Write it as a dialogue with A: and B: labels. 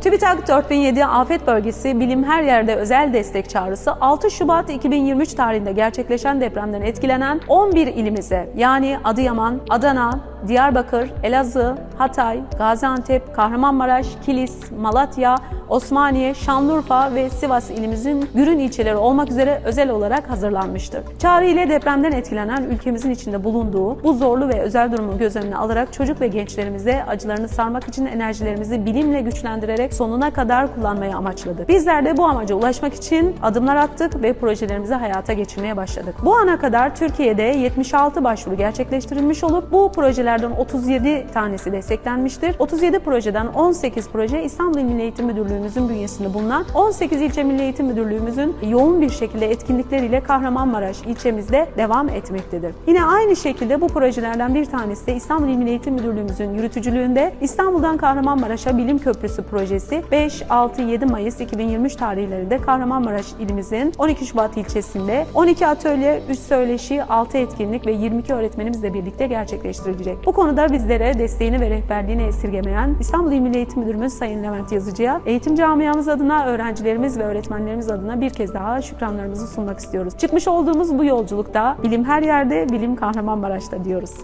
A: TÜBİTAK 4007 Afet Bölgesi Bilim Her Yerde Özel Destek Çağrısı 6 Şubat 2023 tarihinde gerçekleşen depremden etkilenen 11 ilimize yani Adıyaman, Adana, Diyarbakır, Elazığ, Hatay, Gaziantep, Kahramanmaraş, Kilis, Malatya, Osmaniye, Şanlıurfa ve Sivas ilimizin Gürün ilçeleri olmak üzere özel olarak hazırlanmıştır. Çağrı ile depremden etkilenen ülkemizin içinde bulunduğu bu zorlu ve özel durumu göz önüne alarak çocuk ve gençlerimize acılarını sarmak için enerjilerimizi bilimle güçlendirerek sonuna kadar kullanmayı amaçladık. Bizler de bu amaca ulaşmak için adımlar attık ve projelerimizi hayata geçirmeye başladık. Bu ana kadar Türkiye'de 76 başvuru gerçekleştirilmiş olup bu projelerden 37 tanesi desteklenmiştir. 37 projeden 18 proje İstanbul İl Milli Eğitim Müdürlüğümüzün bünyesinde bulunan 18 ilçe Milli Eğitim Müdürlüğümüzün yoğun bir şekilde etkinlikleriyle Kahramanmaraş ilçemizde devam etmektedir. Yine aynı şekilde bu projelerden bir tanesi de İstanbul İl Milli Eğitim Müdürlüğümüzün yürütücülüğünde İstanbul'dan Kahramanmaraş'a Bilim Köprüsü projesi 5, 6, 7 Mayıs 2023 tarihlerinde Kahramanmaraş ilimizin 12 Şubat ilçesinde 12 atölye, 3 söyleşi, 6 etkinlik ve 22 öğretmenimizle birlikte gerçekleştirilecek. Bu konuda bizlere desteğini ve rehberliğini esirgemeyen İstanbul İl Milli Eğitim Müdürümüz Sayın Levent Yazıcı'ya eğitim camiamız adına, öğrencilerimiz ve öğretmenlerimiz adına bir kez daha şükranlarımızı sunmak istiyoruz. Çıkmış olduğumuz bu yolculukta bilim her yerde, bilim Kahramanmaraş'ta diyoruz.